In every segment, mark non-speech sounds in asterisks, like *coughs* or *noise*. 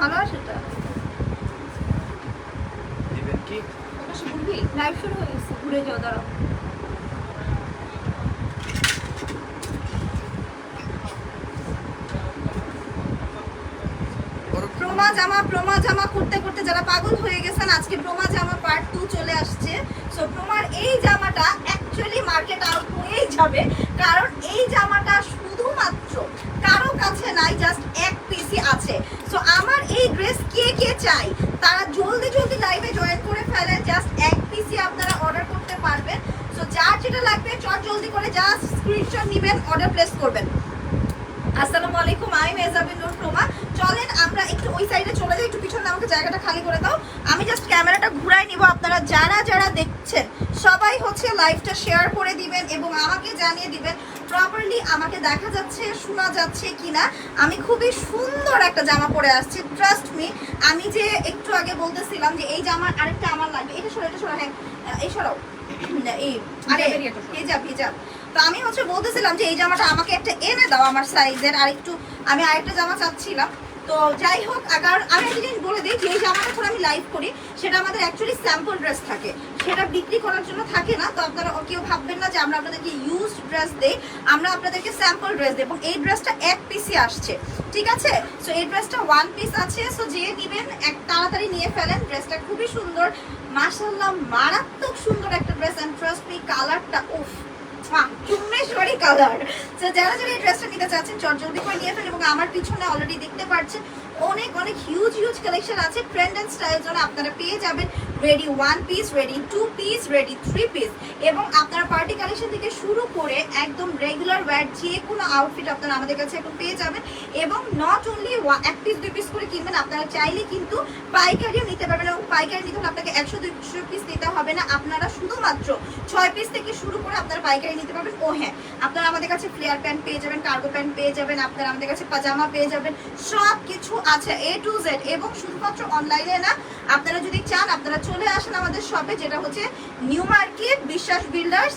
ভালো সেটা দিবেন কি? লাইভ শুরু হয়ে গেছে ঘুরে যাও দাঁড়াও। প্রমা জামা প্রমা জামা করতে করতে যারা পাগল হয়ে গেছেন আজকে প্রমা জামা পার্ট টু চলে আসছে। সো প্রমার এই জামাটা অ্যাকচুয়ালি মার্কেট আউট হয়েই যাবে। কারণ এই জামাটা শুধুমাত্র কারও কাছে নাই জাস্ট এক পিসি আছে। সো আমার এই ড্রেস কে কে চাই? তারা জলদি জলদি লাইভে জয়েন করে ফেলেন জাস্ট এক পিসি আপনারা অর্ডার করতে পারবেন। সো যার যেটা লাগবে, চট জলদি করে জাস্ট স্ক্রিনশট নেবেন অর্ডার প্লেস করবেন। আসসালামু আলাইকুম আমি মেজাবিন নূর প্রমা। চলেন আমরা একটু ওই সাইডে চলে যাই একটু পিছনে আমাকে জায়গাটা খালি করে দাও। আমি জাস্ট ক্যামেরাটা ঘুরাই নিব আপনারা যারা যারা দেখছেন সবাই হচ্ছে লাইভটা শেয়ার করে দিবেন এবং আমাকে জানিয়ে দিবেন প্রপারলি আমাকে দেখা যাচ্ছে শোনা যাচ্ছে কিনা। আমি খুবই সুন্দর একটা জামা পরে আসছি ট্রাস্ট মি আমি যে একটু আগে বলতেছিলাম যে এই জামা আরেকটা আমার লাগবে। এটা সরো এটা সরো হ্যাঁ এই সরাও *clears throat* এই আরে হিজাব হিজাব তো আমি হচ্ছে বলতেছিলাম যে এই জামাটা আমাকে একটা এনে দাও আমার সাইজের, আর একটু আমি আরেকটা জামা চাচ্ছিলাম। তো যাই হোক কারণ আমি একটা জিনিস বলে দিই যে এই জামাটা যখন আমি লাইভ করি, সেটা আমাদের অ্যাকচুয়ালি স্যাম্পল ড্রেস থাকে। সেটা বিক্রি করার জন্য থাকে না, তো আপনারা কেউ ভাববেন না যে আমরা আপনাদেরকে ইউজড ড্রেস দেই, আমরা আপনাদেরকে স্যাম্পল ড্রেস দিই, এবং এই ড্রেসটা এক পিসই আসছে, ঠিক আছে? সো এই ড্রেসটা ওয়ান পিস আছে সো যে নেবেন, এক তাড়াতাড়ি নিয়ে ফেলেন ড্রেসটা খুবই সুন্দর, মাশাআল্লাহ মারাত্মক সুন্দর একটা ড্রেস অ্যান্ড ট্রাস্ট মি কালারটা উফ চুম্মেশ্বরী কালার তো যারা যারা এই ড্রেসটা নিতে চাচ্ছেন চট জলদি করে নিয়ে ফেলেন এবং আমার পিছনে অলরেডি দেখতে পাচ্ছেন অনেক অনেক হিউজ হিউজ কালেকশন আছে। ট্রেন্ড অ্যান্ড স্টাইল জন্য আপনারা পেয়ে যাবেন। Ready one piece ready two piece ready three piece এবং আপনারা পার্টি কালেকশন থেকে শুরু করে একদম রেগুলার ওয়্যার যে কোনো আউটফিট আপনারা আমাদের কাছে এখন পেয়ে যাবেন। এবং নট অনলি এক পিস দুই পিস করে কিনবেন, আপনারা চাইলে কিন্তু পাইকারিও নিতে পারবেন এবং পাইকারি নিতে হলে আপনাকে একশো, দুইশো পিস নিতে হবে না। আপনারা শুধুমাত্র ছয় পিস থেকে শুরু করে আপনারা পাইকারি নিতে পারবেন। ও হ্যাঁ আপনারা আমাদের কাছে ফ্লেয়ার প্যান্ট পেয়ে যাবেন কার্গো প্যান্ট পেয়ে যাবেন, আপনারা আমাদের কাছে পাজামা পেয়ে যাবেন সব কিছু আছে এ টু জেড এবং শুধুমাত্র অনলাইনে না, আপনারা যদি চান, আপনারা চলে আসেন আমাদের শপে যেটা হচ্ছে নিউ মার্কেট বিশ্বাস বিল্ডার্স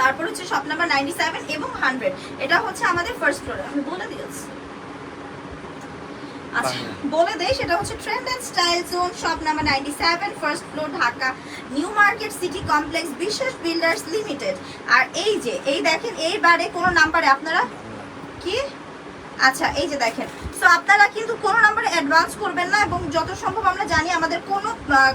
তারপর হচ্ছে শপ নাম্বার নাইনটি সেভেন এবং হান্ড্রেড এটা হচ্ছে আমাদের ফার্স্ট ফ্লোর আমি বলে দিয়েছি আচ্ছা বলে। দেই সেটা হচ্ছে trend and style zone shop number ninety seven first floor Dhaka. New market city complex Biswas builders limited আর এই যে এই দেখেন এইবারে কোনো নাম্বারে আপনারা কি? আচ্ছা এই যে দেখেন। সো আপনারা কিন্তু কোনো নাম্বারে অ্যাডভান্স করবেন না এবং যত সম্ভব আমরা জানি আমাদের কোনো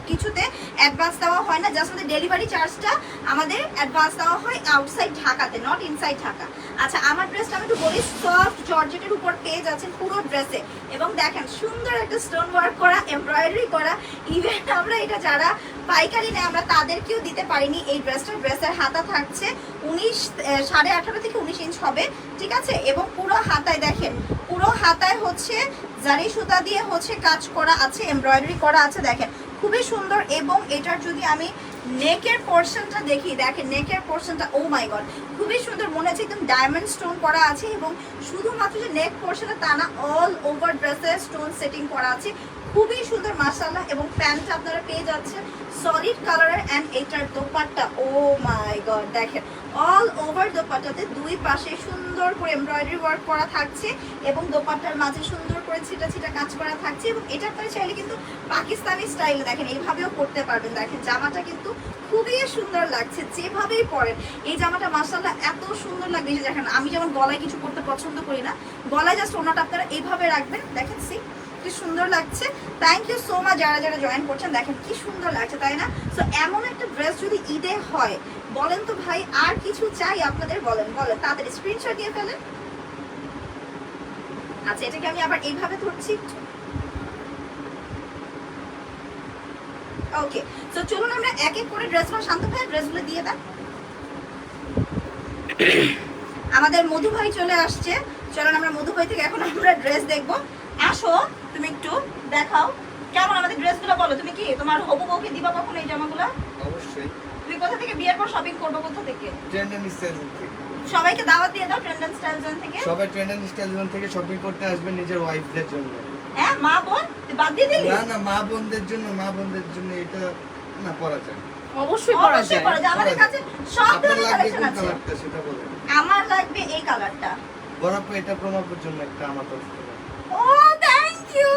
কিছুতে অ্যাডভান্স দেওয়া হয় না। জাস্ট আমাদের ডেলিভারি চার্জটা আমাদের অ্যাডভান্স দেওয়া হয় আউটসাইড ঢাকাতে নট ইনসাইড ঢাকা। আচ্ছা আমার ড্রেসটা আমি একটু বলি সফট জর্জেটের উপর পেয়ে যাচ্ছেন পুরো ড্রেসে এবং দেখেন, সুন্দর একটা স্টোন ওয়ার্ক করা এমব্রয়ডারি করা। ইভেন আমরা এটা যারা পাইকারি নেয়, আমরা তাদেরকেও দিতে পারিনি। এই ড্রেসটা ড্রেসের হাতা থাকছে উনিশ সাড়ে আঠারো থেকে উনিশ ইঞ্চ হবে, ঠিক আছে? এবং পুরো হাতায় দেখেন, পুরো হাতায় হচ্ছে জারি সুতা দিয়ে হচ্ছে কাজ করা আছে এমব্রয়ডারি করা আছে, দেখেন। খুবই সুন্দর এবং এটার যদি আমি নেকের পোর্শনটা দেখি, দেখেন, নেকের পোর্শনটা ও মাই গড খুবই সুন্দর, মনে হচ্ছে একদম ডায়মন্ড স্টোন করা আছে এবং শুধুমাত্র যে নেক পোর্শনটা তা না অল ওভার ড্রেসে স্টোন সেটিং করা আছে। খুবই সুন্দর মাসাল্লাহ এবং প্যান্টটা আপনারা পেয়ে যাচ্ছেন সলিড কালারের অ্যান্ড এটার দোপাট্টা। ও মাই গড দেখেন অল ওভার দোপাট্টাতে দুই পাশে সুন্দর করে এমব্রয়ডারি ওয়ার্ক করা থাকছে এবং দোপাট্টার মাঝে সুন্দর করে ছিটা ছিটা কাজ করা থাকছে এবং এটা আপনারা চাইলে কিন্তু পাকিস্তানি স্টাইলে দেখেন, এইভাবেও পরতে পারবেন। দেখেন, জামাটা কিন্তু খুবই সুন্দর লাগছে, যেভাবেই পরেন, এই জামাটা মাসাল্লাহ এত সুন্দর লাগবে। যে দেখেন, আমি যেমন গলায় কিছু পরতে পছন্দ করি না, গলায় জাস্ট ওনাটা আপনারা এইভাবে রাখবেন। দেখেন সি কি সুন্দর লাগছে। থ্যাংক ইউ সো মাচ যারা যারা জয়েন করছেন দেখেন কি সুন্দর লাগছে তাই না? সো এমন একটা ড্রেস যদি ঈদে হয় বলেন তো ভাই আর কিছু চাই আপনাদের? বলেন বলেন। তাদের স্ক্রিনশট দিয়ে ফেলেন। আচ্ছা এটাকে আমি আবার এইভাবে ধরছি। ওকে সো চলুন আমরা এক এক করে ড্রেসগুলো শান্ত ভাই ড্রেসগুলো দিয়ে দেন। *coughs* আমাদের মধু ভাই চলে আসছে। চলুন আমরা মধু ভাই থেকে এখন আমরা ড্রেস দেখব। আসো তুমি একটু দেখাও। কেমন আমাদের ড্রেসগুলো বলো তুমি কি তোমার হবু বউকে দিবা কখন এই জামাগুলো? অবশ্যই। তুমি কোথা থেকে বিয়ের পর শপিং করব কোথা থেকে? ট্রেন্ড স্টাইল থেকে। সবাইকে দাওয়াত দিয়ে দাও ট্রেন্ড স্টাইল জোন থেকে। সবাই ট্রেন্ড স্টাইল জোন থেকে শপিং করতে আসবেন নিজের ওয়াইফদের জন্য। হ্যাঁ মা বোন? তুই বাদ দিয়ে দিলি? না না মা বোনদের জন্য মা বোনদের জন্য এটা না পরা যায়। অবশ্যই অবশ্যই যায়। করা যায়। আমাদের কাছে সব ধরনের কালেকশন আছে। সেটা বলেন। আমার লাগবে এই কালারটা। বরফ এটা প্রমাপের জন্য একটা আমার তরফ ও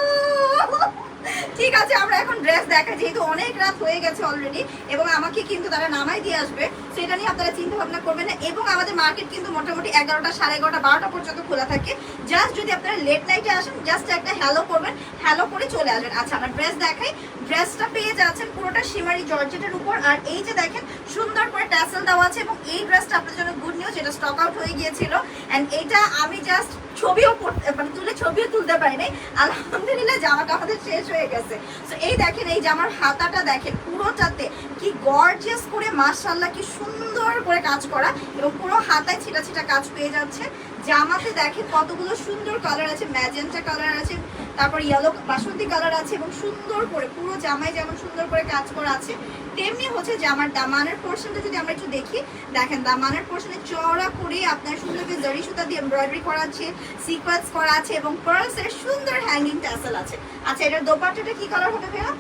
থ্যাংক ইউ এখন ড্রেস দেখা যেহেতু অনেক রাত হয়ে গেছে অলরেডি এবং আমাকে কিন্তু তারা নামাই দিয়ে আসবে, সেটা নিয়ে আপনারা চিন্তা ভাবনা করবেন না, এবং আমাদের মার্কেট কিন্তু মোটামুটি এগারোটা সাড়ে এগারোটা বারোটা পর্যন্ত খোলা থাকে। জাস্ট যদি আপনারা লেট নাইটে আসেন জাস্ট একটা হ্যালো করবেন হ্যালো করে চলে আসবেন। আচ্ছা আমরা ড্রেস দেখাই। ড্রেসটা পেয়ে যাচ্ছেন পুরোটা সিমারি জর্জেটের উপর, আর এই যে দেখেন, সুন্দর করে ট্যাসেল দেওয়া আছে, এবং এই ড্রেসটা আপনাদের জন্য গুড নিউজ এটা স্টক আউট হয়ে গিয়েছিল। এন্ড এটা আমি জাস্ট ছবিও মানে তুলে ছবিও তুলতে পারিনি। আলহামদুলিল্লাহ জামাটা আমাদের শেষ হয়ে গেছে। তো এই দেখেন, এই জামার হাতাটা দেখেন, পুরোটাতে কি গর্জিয়াস করে, মাশাআল্লাহ, কি সুন্দর করে কাজ করা এবং পুরো হাতায় ছিটা ছিটা কাজ পেয়ে যাচ্ছে। জামাতে দেখেন কতগুলো সুন্দর কালার আছে ম্যাজেন্টা কালার আছে, তারপর ইয়েলো বাসন্তী কালার আছে এবং সুন্দর করে, পুরো জামায় যেমন সুন্দর করে কাজ করা আছে তেমনি হচ্ছে জামার দামানের পোর্শনটা যদি আমরা একটু দেখি, দেখেন, দামানের পোর্শনে চওড়া করে আপনার সুন্দর করে জরি সুতা দিয়ে এমব্রয়ডারি করা আছে সিকোয়েন্স করা আছে এবং পার্লসের সুন্দর হ্যাঙ্গিং ট্যাসেল আছে। আচ্ছা এটার দোপাট্টাটা কি কালার হবে ভাইয়া?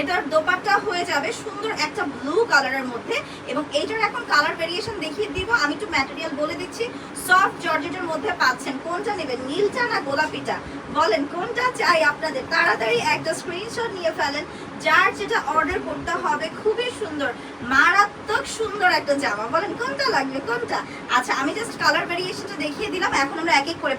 এটার দোপাট্টা হয়ে যাবে সুন্দর একটা ব্লু কালারের মধ্যে এবং এইটার এখন কালার ভেরিয়েশন দেখিয়ে দিব। আমি একটু ম্যাটেরিয়াল বলে দিচ্ছি। সফট জর্জেটের মধ্যে পাচ্ছেন কোনটা নেবেন নীলটা না গোলাপিটা? বলেন কোনটা চাই আপনাদের? তাড়াতাড়ি একটা স্ক্রিনশট নিয়ে ফেলেন। যার যেটা অর্ডার করতে হবে, খুবই সুন্দর, মারাত্মক সুন্দর একটা জামা। বলেন, কোনটা লাগবে, কোনটা? আচ্ছা আমি জাস্ট কালার ভেরিয়েশনটা দেখিয়ে দিলাম, এখন আমরা এক এক করে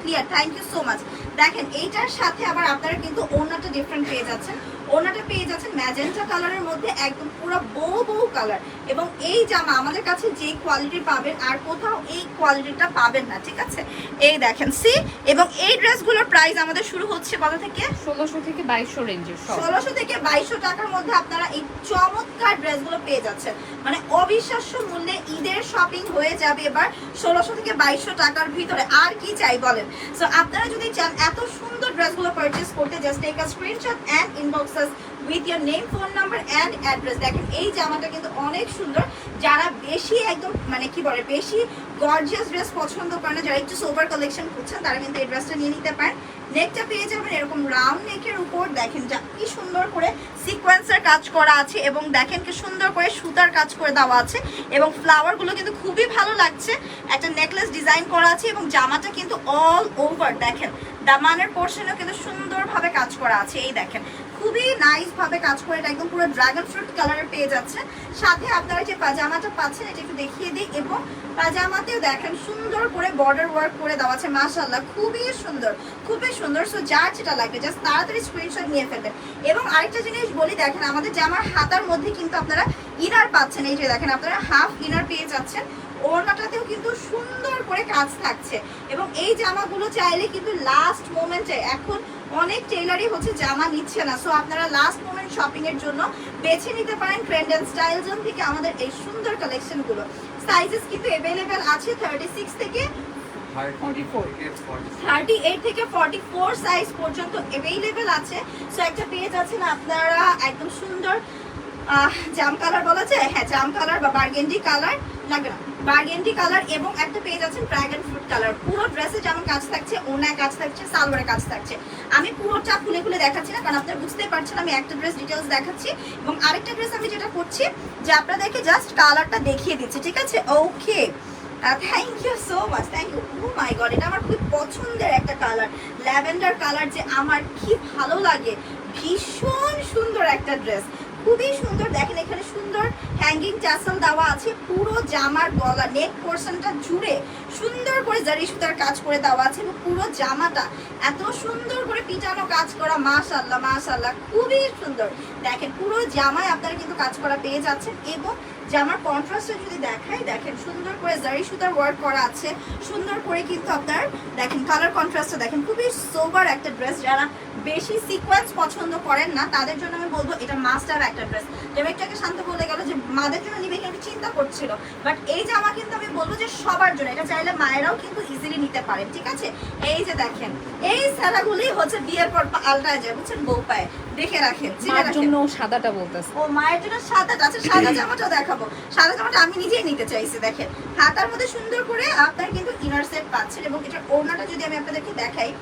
clear thank you so much দেখেন, এইটার সাথে আবার আপনারা কিন্তু ওনাটা ডিফারেন্ট পেয়ে যাচ্ছেন। ওনাটা পেয়ে ম্যাজেন্টা কালারের মধ্যে একদম পুরো বউ বউ কালার। এবং এই জামা আমাদের কাছে যে কোয়ালিটি পাবেন আর কোথাও এই কোয়ালিটিটা পাবেন না ঠিক আছে? এই দেখেন সি এবং এই ড্রেসগুলোর প্রাইস আমাদের শুরু হচ্ছে কত থেকে? ষোলোশো থেকে বাইশশো রেঞ্জের সব। ষোলোশো থেকে বাইশশো টাকার মধ্যে আপনারা এই চমৎকার ড্রেসগুলো পেয়ে যাচ্ছেন। মানে অবিশ্বাস্য মূল্যে ঈদের শপিং হয়ে যাবে এবার ষোলোশো থেকে বাইশশো টাকার ভিতরে। আর কি চাই বলেন? সো আপনারা যদি চান এত সুন্দর ড্রেসগুলো পারচেস করতে just take a screenshot and inbox us with your name phone number and address দেখেন, এই জামাটা কিন্তু অনেক সুন্দর। যারা বেশি একদম মানে কি বলে, বেশি গর্জিয়াস ড্রেস পছন্দ করে না, যারা একটু সোবার কালেকশন করছেন তারা কিন্তু এই ড্রেসটা নিয়ে নিতে পারেন। নেকটা পেয়ে যাবেন এরকম রাউন্ড নেকের উপর। দেখেন, যা, কি সুন্দর করে সিকোয়েন্সের কাজ করা আছে এবং দেখেন কি সুন্দর করে সুতার কাজ করে দেওয়া আছে এবং ফ্লাওয়ারগুলো কিন্তু খুবই ভালো লাগছে। একটা নেকলেস ডিজাইন করা আছে এবং জামাটা কিন্তু অল ওভার দেখেন, দামানের পোর্শনেও কিন্তু সুন্দরভাবে কাজ করা আছে। এই দেখেন খুবই নাইস ভাবে কাজ করে। এটা একদম পুরো ড্রাগন ফ্রুট কালারের পেয়ে যাচ্ছে। সাথে আপনারা যে পাজামাটা পাচ্ছেন, এটা একটু দেখিয়ে দিই এবং পাজামাতেও দেখেন সুন্দর করে বর্ডার ওয়ার্ক করে দেওয়া আছে মাশাল্লাহ খুবই সুন্দর খুবই সুন্দর। সো যার যেটা লাগবে জাস্ট তাড়াতাড়ি স্ক্রিনশট নিয়ে ফেলবেন। এবং আরেকটা জিনিস বলি, দেখেন আমাদের জামার হাতার মধ্যে কিন্তু আপনারা ইনার পাচ্ছেন। এই যে দেখেন, আপনারা হাফ ইনার পেয়ে যাচ্ছেন। ওড়নাটাতেও কিন্তু সুন্দর করে কাজ থাকছে। এবং এই জামাগুলো চাইলে কিন্তু লাস্ট মোমেন্টে এখন অনেক টেইলারই হচ্ছে জামা নিচ্ছে না। সো আপনারা লাস্ট মোমেন্ট শপিং এর জন্য বেছে নিতে পারেন ট্রেন্ড অ্যান্ড স্টাইল জোন থেকে আমাদের এই সুন্দর কালেকশনগুলো সাইজেস কিন্তু অ্যাভেলেবেল আছে থার্টি সিক্স থেকে থার্টি এইট থেকে ফর্টি ফোর সাইজ পর্যন্ত অ্যাভেলেবেল আছে। সো একটা পেয়ে যাচ্ছেন আপনারা একদম সুন্দর জাম কালার বলা যায়? হ্যাঁ জাম কালার বা বার্গেন্ডি কালার লাগবে না। বার্গেন্ডি কালার এবং একটা পেয়ে যাচ্ছেন ড্রাগন ফ্রুট কালার পুরো ড্রেসে যেমন কাজ থাকছে ওনায় কাজ থাকছে সালোয়ারে কাজ থাকছে। আমি পুরোটা খুলে খুলে দেখাচ্ছি না, কারণ আপনারা বুঝতেই পারছেন, আমি একটা ড্রেস ডিটেলস দেখাচ্ছি। এবং আরেকটা ড্রেস আমি যেটা করছি, যে আপনাদেরকে জাস্ট কালারটা দেখিয়ে দিচ্ছি, ঠিক আছে? Okay thank you so much thank you oh my god এটা আমার খুব পছন্দের একটা কালার ল্যাভেন্ডার কালার যে আমার কি ভালো লাগে। ভীষণ সুন্দর একটা ড্রেস খুবই সুন্দর। দেখেন এখানে সুন্দর হ্যাঙ্গিং টাসেল দেওয়া আছে, পুরো জামার গলা নেক পোর্শনটা জুড়ে সুন্দর করে জারি সুতার কাজ করে দেওয়া আছে এবং পুরো জামাটা এত সুন্দর করে পিটানো কাজ করা মাশাল্লাহ মাশাল্লাহ খুবই সুন্দর। দেখেন পুরো জামায় আপনারা কিন্তু কাজ করা পেয়ে যাচ্ছেন এবং জামার কন্ট্রাস্টে যদি দেখাই, দেখেন সুন্দর করে জারি সুতার ওয়ার্ক করা আছে। সুন্দর করে কিন্তু আপনার, দেখেন কালার কন্ট্রাস্টটা দেখেন, খুবই সোবার একটা ড্রেস যারা বেশি সিকোয়েন্স পছন্দ করেন না, তাদের জন্য আমি বলব এটা মাস্টার একটা ড্রেস রেবেকটাকে শান্ত বলে গেল যে মাদের জন্য নিবে আমি চিন্তা করছিল। বাট এই জামা কিন্তু আমি বলব সবার জন্য। এটা চাইলে মায়েরাও কিন্তু ইজিলি নিতে পারেন ঠিক আছে? এই যে দেখেন এই স্যারাগুলি হচ্ছে বিয়ের পর আলটায় যায় বুঝছেন? বউ পায় দেখে রাখেন মার জন্য সাদাটা বলতেছে। ও মায়ের জন্য সাদাটা আছে সাদা জামাটা দেখাবো। সাদা জামাটা আমি নিজেই নিতে চাইছি দেখেন। হাতার মধ্যে সুন্দর করে আপনার কিন্তু ইনার সেট পাচ্ছেন এবং এটার ওড়নাটা যদি আমি আপনাদেরকে দেখাই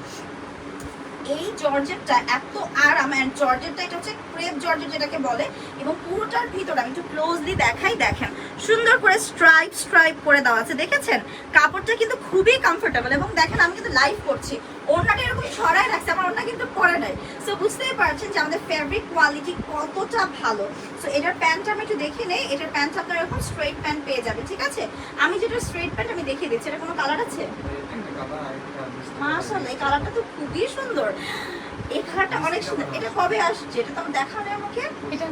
এই জর্জেটটা এত আরাম অ্যান্ড জর্জেটটা এটা হচ্ছে ক্রেপ জর্জেট যেটাকে বলে এবং পুরোটার ভিতরে আমি একটু ক্লোজলি দেখাই দেখেন। সুন্দর করে স্ট্রাইপ স্ট্রাইপ করে দেওয়া আছে দেখেছেন? কাপড়টা কিন্তু খুবই কমফোর্টেবল এবং দেখেন আমি কিন্তু লাইভ করছি। ওড়নাটা এরকম সরাই রাখছে আমার ওড়না কিন্তু পরে নাই। সো বুঝতেই পারছেন যে আমাদের ফেব্রিক কোয়ালিটি কতটা ভালো। সো এটার প্যান্টটা আমি একটু দেখে নেই এটার প্যান্ট আপনার এরকম স্ট্রেট প্যান্ট পেয়ে যাবে ঠিক আছে? আমি যেটা স্ট্রেট প্যান্ট আমি দেখিয়ে দিচ্ছি এটা কোনো কালার আছে? মাশাআল্লাহ এই কালারটা তো খুবই সুন্দর। এই কালারটা অনেক সুন্দর। এটা কবে আসছে? এটা তো আমার দেখানো আমাকে। এটা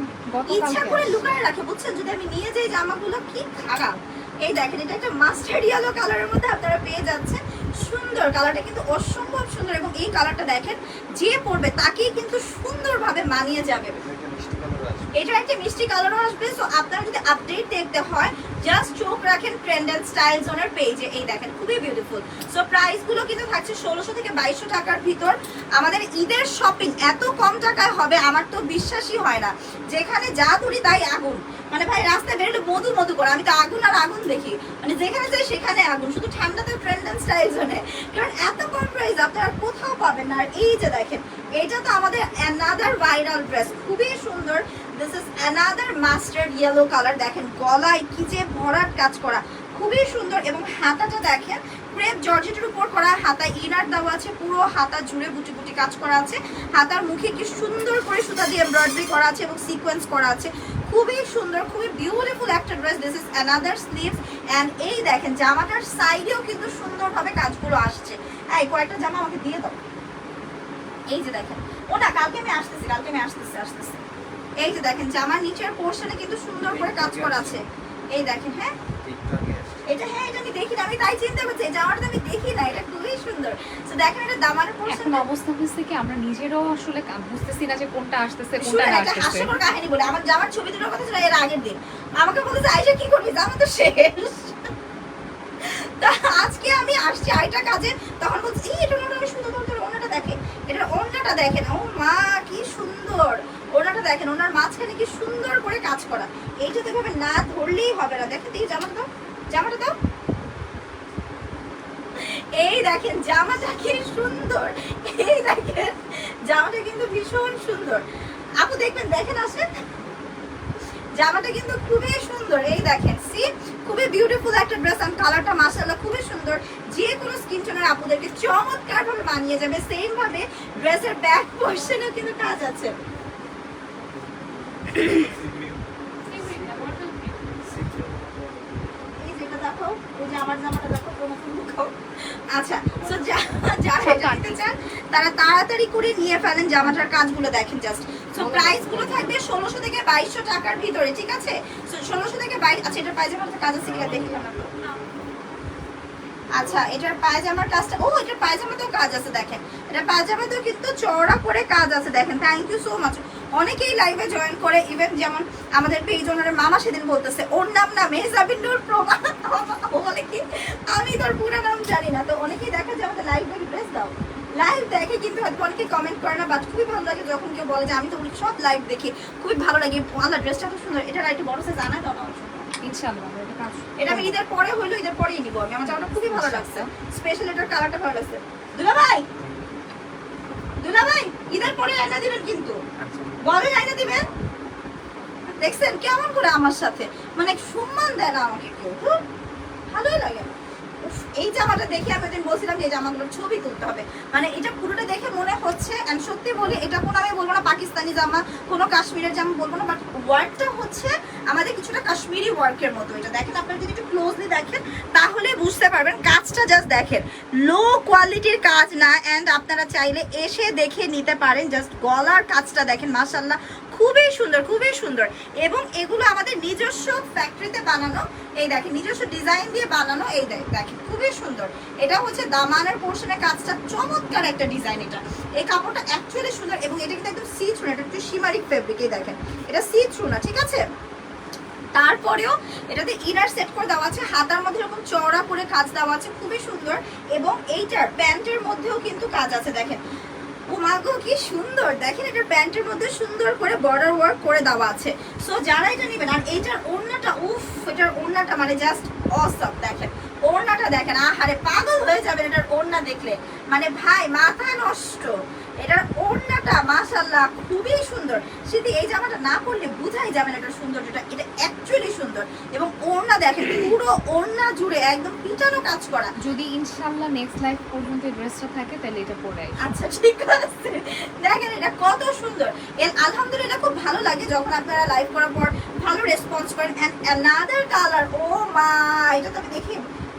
ইচ্ছা করে লুকায় রাখে বুঝছেন? যদি আমি নিয়ে যাই জামাগুলো কি খারাপ। এই দেখেন এটা একটা মাস্টার্ড ইয়েলো কালারের মধ্যে আপনারা পেয়ে যাচ্ছেন। সুন্দর কালারটা কিন্তু অসম্ভব সুন্দর। এবং এই কালারটা দেখেন যে পরবে তাকেই কিন্তু সুন্দরভাবে মানিয়ে যাবে। এটা একটা মিষ্টি কালারও আসবে সো আপনারা যদি আপডেট দেখতে হয় জাস্ট চোখ রাখেন ট্রেন্ড অ্যান্ড স্টাইল জোনের পেজে এই দেখেন, খুবই বিউটিফুল সো প্রাইসগুলো কিন্তু থাকছে ষোলোশো থেকে বাইশশো টাকার ভিতর। আমাদের ঈদের শপিং এত কম টাকায় হবে, আমার তো বিশ্বাসই হয় না। যেখানে যা ধরি তাই আগুন। মানে ভাই, রাস্তায় বেরোলে মধু মধু করে, আমি তো আগুন আর আগুন দেখি। মানে যেখানে যাই সেখানে আগুন, শুধু ঠান্ডাতে ট্রেন্ড অ্যান্ড স্টাইল জোনে কারণ এত কম প্রাইস আপনারা কোথাও পাবেন না। আর এই যে দেখেন এটা তো আমাদের অ্যানাদার ভাইরাল ড্রেস খুবই সুন্দর। This is another mustard yellow colour দেখেন গলায় কি যে ভরাট কাজ করা, খুবই সুন্দর এবং হাতাটা দেখেন ক্রেপ জর্জেটের উপর করা হাতা ইনার দেওয়া আছে, পুরো হাতা জুড়ে বুটি বুটি কাজ করা আছে, হাতার মুখে কি সুন্দর করে সুতা দিয়ে এমব্রয়ডারি করা আছে এবং সিকোয়েন্স করা আছে, খুবই সুন্দর, খুবই বিউটিফুল একটা dress this is another sleeve and এই দেখেন জামাটার সাইডেও কিন্তু সুন্দরভাবে কাজগুলো আসছে। এই কয়েকটা জামা আমাকে দিয়ে দাও। এই যে দেখেন ও না কালকে আমি আসতেছি কালকে আমি আসতেছি আসতেছি। এই যে দেখেন জামার নিচের পোর্শনে কিন্তু সুন্দর করে কাজ করা আছে। এই দেখেন হ্যাঁ? এটা হ্যাঁ এটা আমি দেখি না আমি তাই চিন্তা করছি জামাটা তো আমি দেখি না এটা খুবই সুন্দর। তো দেখেন এটা দামানের পোর্শন অবস্থা হচ্ছে কি আমরা নিজেরাও আসলে বুঝতেছি না যে কোনটা আসতেছে কোনটা না আসতেছে। হাস্যকর কাহিনী বলে আমার জামার ছবি দুটোর কথা ছিল এর আগের দিন। আমাকে বলেছে আইসা কি করবি? জামা তো শেষ। তা আজকে আমি আসছি আইটা কাজে তখন বলছি এই এটা ওনাটা সুন্দর তোর ওনাটা দেখে। এটা ওনাটা দেখেন, ও মা, কি সুন্দর। ওনাটা দেখেন, ওনার মাঝখানে কি সুন্দর করে কাজ করা। এইটা তো এভাবে না ধরলেই হবে না। দেখেন দেখি জামাটা দাও জামাটা দাও। এই দেখেন, জামাটা কি সুন্দর। এই দেখেন, জামাটা কিন্তু ভীষণ সুন্দর। আপু, দেখবেন, দেখেন আসেন। জামাটা কিন্তু খুবই সুন্দর। এই দেখেন সি খুবই বিউটিফুল একটা ড্রেস আর কালারটা মাশাআল্লাহ, খুবই সুন্দর। যে কোনো স্কিন টোনের আপুদেরকে চমৎকার ভাবে মানিয়ে যাবে। সেম ভাবে ড্রেসের ব্যাক পোর্শনেও কিন্তু কাজ আছে। এই যেটা দেখো ওই যে আমার জামাটা দেখো প্রমোশন দেখাও আচ্ছা সো যারা এটা নিতে চান তারা তাড়াতাড়ি করে নিয়ে ফেলেন জামাটার কাজগুলো দেখেন জাস্ট সো প্রাইসগুলো থাকবে ষোলোশো থেকে বাইশশো টাকার ভিতরে ঠিক আছে? ষোলোশো থেকে বাইশ আচ্ছা এটার পায়জামার কাজ আছে কিনা দেখলাম না। আচ্ছা এটার পায়জামার কাজটা ও, এটার পায়জামাতেও কাজ আছে, দেখেন। এটা পায়জামাতেও কিন্তু চওড়া করে কাজ আছে, দেখেন। থ্যাংক ইউ সো মাচ অনেকেই লাইভে জয়েন করে ইভেন যেমন আমাদের পেজ ওনারের মামা সেদিন বলতেছে, ওর নাম না মেহজাবিনুর প্রমা ও বলে কি, আমি তোর পুরো নাম জানি না। তো অনেকেই দেখা যায় আমাদের লাইভ ড্রেস দাও। লাইভ দেখে কিন্তু হয়তো অনেকে কমেন্ট করে না বাট খুবই ভালো লাগে যখন কেউ বলে যে, আমি তো সব লাইভ দেখি। খুবই ভালো লাগে আল্লাহ ড্রেসটা খুব সুন্দর, এটা একটু বড় সাইজ আনা দাও না। ইনশাআল্লাহ এটা আমি ঈদের পরে হইল ঈদের পরেই নিবো আমি। আমার জামাটা খুবই ভালো লাগছে। স্পেশাল এটার কালারটা ভালো লাগছে। দুলা ভাই দুলা ভাই ঈদের পরে আয়না দিবেন কিন্তু। বলেন আয়না দিবেন? দেখছেন? কেমন করে আমার সাথে? মানে সম্মান দেয় না আমাকে কেউ ভালোই লাগে। উফ, এই জামাটা দেখে আমি ওদিন বলছিলাম যে এই জামাগুলোর ছবি তুলতে হবে। মানে এটা পুরোটা দেখে মনে হচ্ছে অ্যান্ড সত্যি বলি, এটা কোনো আমি বলব না পাকিস্তানি জামা, কোনো কাশ্মীরের জামা বলব না বাট ওয়ার্কটা হচ্ছে আমাদের কিছুটা কাশ্মীরি ওয়ার্কের মতো এটা। দেখেন, আপনারা যদি একটু ক্লোজলি দেখেন, তাহলে বুঝতে পারবেন, কাজটা জাস্ট দেখেন। লো কোয়ালিটির কাজ না অ্যান্ড আপনারা চাইলে এসে দেখে নিতে পারেন জাস্ট গলার কাজটা দেখেন মাশাল্লাহ খুবই সুন্দর খুবই সুন্দর। এবং এগুলো আমাদের নিজস্ব ফ্যাক্টরিতে বানানো, এই দেখেন, নিজস্ব ডিজাইন দিয়ে বানানো, এই দেখ দেখেন, খুবই সুন্দর। এটা হচ্ছে দামানের পোর্শনের কাজটা, চমৎকার একটা ডিজাইন এটা। এই কাপড়টা অ্যাকচুয়ালি সুন্দর এবং এটা কিন্তু একদম সি থ্রু এটা একটু সিমারিক ফেব্রিক দেখেন। এটা সি থ্রু না, ঠিক আছে? তারপরেও এটাতে ইনার সেট করে দেওয়া আছে, হাতার মধ্যে এরকম চওড়া করে কাজ দেওয়া আছে, খুবই সুন্দর। এবং এইটার প্যান্টের মধ্যেও কিন্তু কাজ আছে, দেখেন। ওমাগো, কি সুন্দর। দেখেন, এটা প্যান্টের মধ্যে সুন্দর করে বর্ডার ওয়ার্ক করে দেওয়া আছে। সো যারা এটা নেবেন, আর এইটার ওড়নাটা, উফ, এটার ওড়নাটা মানে জাস্ট অসব দেখেন। ওড়নাটা দেখেন, আহারে, পাগল হয়ে যাবেন এটার ওড়না দেখলে। মানে ভাই, মাথা নষ্ট। এটার ওড়নাটা মাশাল্লাহ খুবই সুন্দর। সেটি এই জামাটা না পরলে বোঝাই যাবে না এটার সৌন্দর্যটা এটা অ্যাকচুয়ালি সুন্দর। এবং ওড়না দেখেন পুরো ওড়না জুড়ে একদম পিটানো কাজ করা। যদি ইনশাআল্লাহ নেক্সট লাইফ পর্যন্ত ড্রেসটা থাকে তাহলে এটা পরে। আচ্ছা ঠিক আছে। দেখেন এটা কত সুন্দর। আলহামদুলিল্লাহ খুব ভালো লাগে যখন আপনারা লাইভ করার পর ভালো রেসপন্স করেন। এন্ড অ্যানাদার কালার ও মা এটা তো আমি দেখি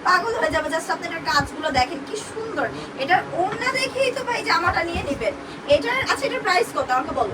পাগল হয়ে যাবে জাস্ট এটার কাজগুলো দেখেন, কি সুন্দর। এটার ওড়না দেখেই তো ভাই জামাটা নিয়ে নেবেন। এটার আচ্ছা এটার প্রাইস কত? আমাকে বলো।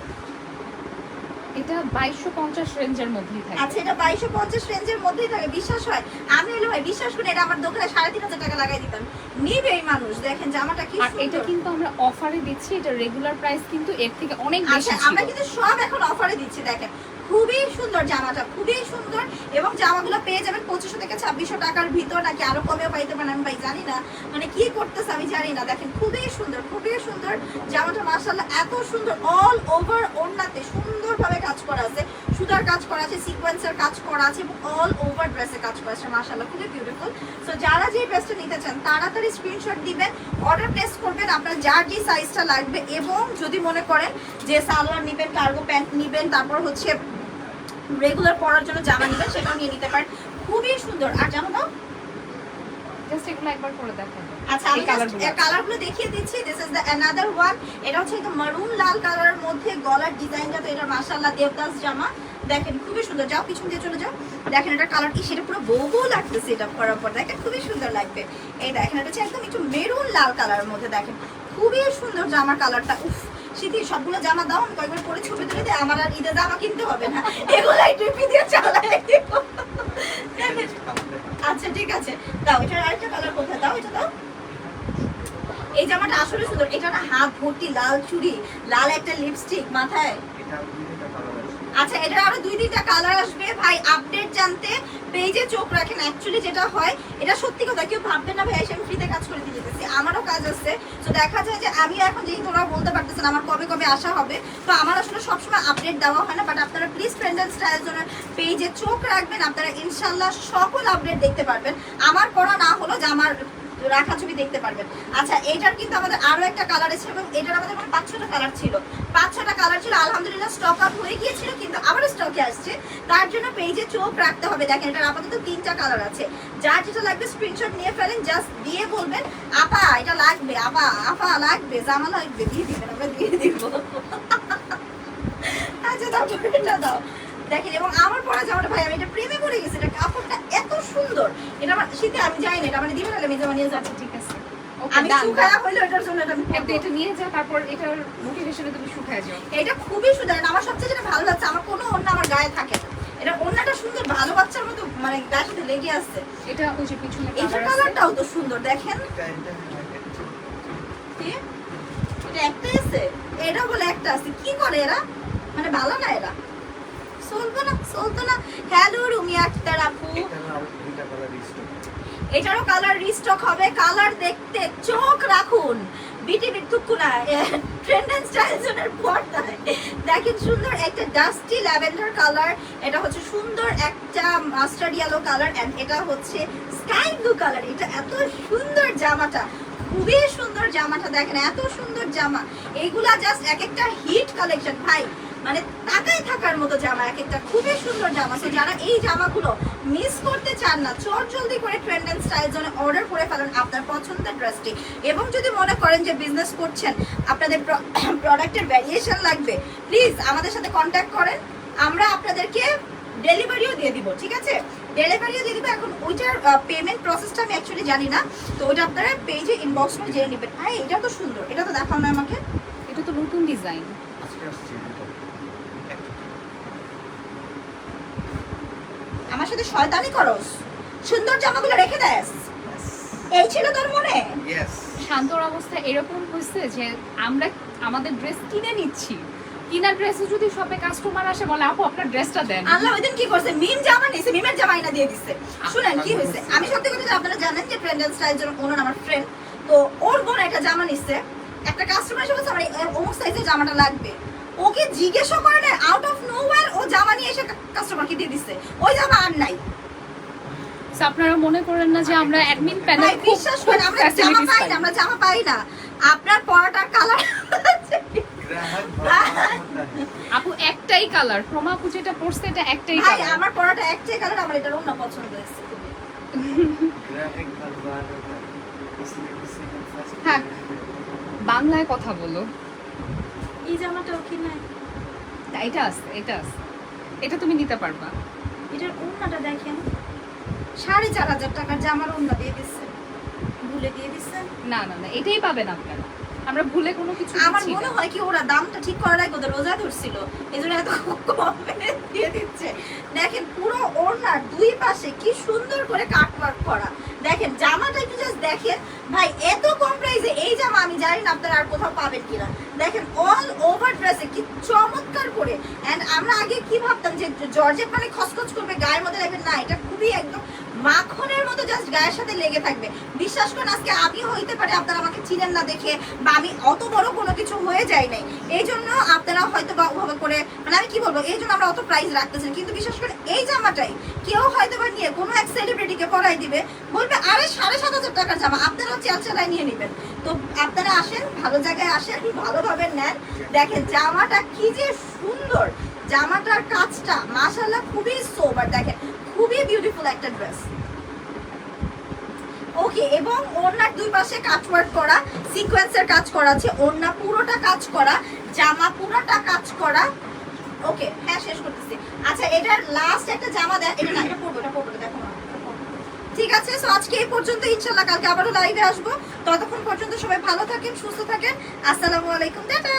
এটা বাইশশো পঞ্চাশ রেঞ্জের মধ্যেই থাকে। আচ্ছা এটা বাইশশো পঞ্চাশ রেঞ্জের মধ্যেই থাকে। বিশ্বাস হয়? আমি হলো ভাই বিশ্বাস করি এটা আমার দোকানে সাড়ে তিন হাজার টাকা লাগাই দিতাম। নিবে এই মানুষ দেখেন জামাটা কি আর এটা কিন্তু আমরা অফারে দিচ্ছি এটা রেগুলার প্রাইস কিন্তু এর থেকে অনেক বেশি আচ্ছা আমরা কিন্তু সব এখন অফারে দিচ্ছি দেখেন। খুবই সুন্দর জামাটা খুবই সুন্দর। এবং জামাগুলো পেয়ে যাবেন পঁচিশশো থেকে ছাব্বিশশো টাকার ভিতর নাকি আরও কমেও পাইতে পারেন আমি ভাই জানি না। মানে কি করতেছে আমি জানি না। দেখেন খুবই সুন্দর খুবই সুন্দর। জামাটা মার্শাল্লাহ এত সুন্দর অল ওভার ওড়নাতে সুন্দরভাবে কাজ করা আছে, সুতার কাজ করা আছে সিকোয়েন্সের কাজ করা আছে এবং অল ওভার ড্রেসে কাজ করা আছে মার্শাল্লাহ খুবই বিউটিফুল সো যারা যে ড্রেসটা নিতে চান, তাড়াতাড়ি স্ক্রিনশট দিবেন অর্ডার প্লেস করবেন, আপনার যার যে সাইজটা লাগবে এবং যদি মনে করেন যে সালোয়ার নেবেন কার্গো প্যান্ট নেবেন, তারপর হচ্ছে রেগুলার পরার জন্য জামা নেবেন, সেটাও নিয়ে নিতে পারেন। খুবই সুন্দর। আর জামাটাও জাস্ট এগুলো একবার করে দেখাবো আচ্ছা আমি কালারগুলো দেখিয়ে দিচ্ছি। This is the another one এটা হচ্ছে একদম মারুন লাল কালারের মধ্যে গলার ডিজাইনটা তো এটা মাশাআল্লাহ দেবদাস জামা। দেখেন খুবই সুন্দর। যাও পিছন দিয়ে চলে যাও। দেখেন এটা কালার কি? সেটা পুরো বউ লাগতেছে এটা পরার পর। দেখেন খুবই সুন্দর লাগবে। এই দেখেন এটা হচ্ছে একদম একটু মেরুন লাল কালারের মধ্যে। দেখেন খুবই সুন্দর জামার কালারটা উফ শীতের সবগুলো জামা দাও। আমি কয়েকবার পরে ছবি তুলে দিই। আমার আর ঈদে জামা কিনতে হবে না। এগুলাই টুপি দিয়ে চালাই। আচ্ছা ঠিক আছে। দাও, এটার আরেকটা কালার কোথায় দাও, এটা দাও। এই জামাটা আসলে সুন্দর। এটা না হাত ভর্তি, লাল চুড়ি, লাল একটা লিপস্টিক মাথায় এটা দুইটা কালার আছে আচ্ছা এটা আরও দুই তিনটা কালার আসবে। ভাই আপডেট জানতে পেজে চোখ রাখেন। অ্যাকচুয়ালি যেটা হয়, এটা সত্যি কথা, কেউ ভাববে না ভাই আমি ফ্রিতে কাজ করে দিয়ে যেতেছি আমারও কাজ আছে। তো দেখা যায় যে আমি এখন যেহেতু ওরা বলতে পারতেছেন আমার কবে কবে আসা হবে, তো আমার আসলে সবসময় আপডেট দেওয়া হয় না। বাট আপনারা প্লিজ ফ্রেন্ড অ্যান্ড স্টাইল জন্য পেজে চোখ রাখবেন। আপনারা ইনশাল্লাহ সকল আপডেট দেখতে পারবেন। আমার করা না হলো যে আমার রাখা ছবি দেখতে পারবেন। আচ্ছা এটার কিন্তু আমাদের আরও একটা কালার আছে এবং এটার আমাদের মানে পাঁচ ছটা কালার ছিল। পাঁচ ছটা কালার ছিল, আলহামদুলিল্লাহ স্টক আপ হয়ে গিয়েছিল, কিন্তু আবার স্টকে আসছে। তার জন্য পেজে চোখ রাখতে হবে। দেখেন, এটার আপাতত তিনটা কালার আছে। যার যেটা লাগবে স্ক্রিনশট নিয়ে ফেলেন জাস্ট দিয়ে বলবেন, আপা, এটা লাগবে, আপা আপা, লাগবে, জামা লাগবে, দিয়ে দিবেন, আমরা দিয়ে দিব। আচ্ছা তারপর এটা দাও। দেখেন এবং আমার পরা জামাটা ভাই আমি এটা প্রেমে পড়ে গেছি। এটা কাপড়টা এত সুন্দর। এটা আমার শীতে আমি যাই না এটা মানে দিবেন আমি জামা নিয়ে যাব আচ্ছা ঠিক আছে। আমি শুকায়া হইল এটার জন্য এটা আমি একটা পরবো। এটা নিয়ে যা তারপর এটার মোটিভেশনে তুমি শুকায় যাও। এটা খুবই সুন্দর আমার সবচেয়ে যেটা ভালো লাগছে আমার কোনো অন্য আমার গায়ে থাকে না। এটা অন্যটা সুন্দর ভালো বাচ্চার মতো মানে গায়ের সাথে লেগে আসছে এটা ওই যে পিছনে এটা কালারটাও তো সুন্দর দেখেন। এটা আছে? এটা বলে একটা আছে। কি করে এরা? মানে ভালো না এরা? চলবো না, চলতো না। হ্যালো রুমি আক্তার আপু। এটারও কালার রিস্টক হবে। কালার দেখতে চোখ রাখুন। বিটি বিটুকু না ট্রেন্ড এন্ড স্টাইল জোনের পর্দায়। দেখেন, সুন্দর একটা ডাস্টি ল্যাভেন্ডার কালার এটা হচ্ছে সুন্দর একটা মাস্টার্ড ইয়েলো কালার এন্ড এটা হচ্ছে স্কাই ব্লু কালার এটা এত সুন্দর জামাটা। খুবই সুন্দর জামাটা দেখেন, এত সুন্দর জামা। এইগুলা জাস্ট এক একটা হিট কালেকশন ভাই মানে তাকায় থাকার মতো জামা এক একটা খুবই সুন্দর জামা। তো যারা এই জামাগুলো মিস করতে চান না চট জলদি করে ট্রেন্ড এন্ড স্টাইল জোনে অর্ডার করে ফেলুন আপনার পছন্দের ড্রেসটি এবং যদি মনে করেন যে বিজনেস করছেন আপনাদের প্রোডাক্টের *coughs* ভ্যারিয়েশন লাগবে প্লিজ আমাদের সাথে কন্ট্যাক্ট করেন। আমরা আপনাদেরকে ডেলিভারিও দিয়ে দিব ঠিক আছে? ডেলিভারিও দিয়ে দিব। এখন ওইটার পেমেন্ট প্রসেসটা আমি অ্যাকচুয়ালি জানি না। তো ওইটা আপনারা পেজে ইনবক্স করে জেনে নেবেন। হ্যাঁ এটা তো সুন্দর। এটা তো দেখাও না আমাকে। এটা তো নতুন ডিজাইন আজকে আসছে দুটো আমার সাথে শয়তানি করস। সুন্দর জামাগুলো রেখে দেস। এই ছিল তোর মনে? শান্তর অবস্থা এরকম হয়েছে যে আমরা আমাদের ড্রেস কিনে নিচ্ছি। কিনা ড্রেসে যদি শপে কাস্টমার আসে বলে আপু আপনার ড্রেসটা দেন। আল্লাহ ওইদিন কি করছে? মিম জামা নিছে মিমের জামা আইনা দিয়ে দিছে। শুনেন কি হয়েছে আমি সত্যি কথা আপনারা জানেন যে ট্রেন্ড এন্ড স্টাইল জন্য ওনার আমার ফ্রেন্ড তো ওর বোন একটা জামা নিচ্ছে একটা কাস্টমার এসে বলছে আমার এই অমুক সাইজের জামাটা লাগবে। জিজ্ঞেসও করে না আউট অফ নোওয়্যার ও জামা নিয়ে এসে কাস্টমারকে দিয়ে দিচ্ছে ওই জামা আর নাই। আপনারা মনে করেন না যে আমরা অ্যাডমিন প্যানেল বিশ্বাস করেন আমরা জামা পাই না আমরা জামা পাই না। আপনার পরাটার কালার আপু একটাই কালার ক্রমা আপু যেটা পরছে এটা একটাই কালার আমার পরাটা একটাই কালার আমার এটা অন্য পছন্দ হয়েছে। বাংলায় কথা বলো। এই জামাটাও কি নাই? এটা আছে এটা আছে। এটা তুমি নিতে পারবা। এটার ওড়নাটা দেখেন। সাড়ে চার হাজার টাকার জামার ওড়না দিয়ে দিচ্ছে ভুলে দিয়ে দিচ্ছেন না না না এটাই পাবেন আপনারা। আমরা ভুলে কোনো কিছু আমার দিচ্ছি মনে হয় কি ওরা দামটা ঠিক করার আগে ওদের রোজা ধরছিল। এই জন্য এত কমে দিয়ে দিচ্ছে। দেখেন পুরো ওড়নার দুই পাশে কি সুন্দর করে কাটওয়ার্ক করা। দেখেন, জামাটা একটু জাস্ট দেখেন। ভাই, এত কম প্রাইসে এই জামা আমি জানি না আপনারা আর কোথাও পাবেন কিনা। দেখেন অল ওভার ড্রেসে কি চমৎকার করে। অ্যান্ড আমরা আগে কি ভাবতাম যে জর্জেট মানে খসখস করবে, গায়ের মধ্যে দেখেন না, এটা খুবই একদম মাখনের মতো জাস্ট গায়ের সাথে লেগে থাকবে। বিশ্বাস করেন, আজকে আমি হইতে পারে, আপনারা আমাকে চিনেন না দেখে, বা আমি অত বড় কোনো কিছু হয়ে যাই নাই। এই জন্য আপনারা হয়তো বা ওভাবে করে মানে আমি কি বলব, এই জন্য আমরা অত প্রাইস রাখতেছেন কিন্তু বিশ্বাস করে এই জামাটাই কেউ হয়তো বা নিয়ে কোনো এক সেলিব্রিটিকে পরাই দিবে, বলবে, আরে, সাড়ে সাত হাজার টাকার জামা আপনারাও চেয়ার চেলায় নিয়ে নেবেন। তো আপনারা আসেন, ভালো জায়গায় আসেন, ভালোভাবে নেন। দেখেন, জামাটা কি যে সুন্দর, জামাটার কাজটা মাশাল্লাহ খুবই সোবার দেখেন খুবই বিউটিফুল একটা ড্রেস ওকে এবং ওড়নার দুই পাশে কাটওয়ার্ক করা সিকোয়েন্সের কাজ করা আছে, ওড়না পুরোটা কাজ করা, জামা পুরোটা কাজ করা। ওকে হ্যাঁ শেষ করতেছি। আচ্ছা এটার লাস্ট একটা জামা দেখ, এটা না, এটা পরবো এটা পরবো দেখো। ঠিক আছে সো আজকে এই পর্যন্ত, ইনশাল্লাহ কালকে আবারও লাইভে আসব। ততক্ষণ পর্যন্ত সবাই ভালো থাকেন, সুস্থ থাকেন। আসসালামু আলাইকুম, টাটা!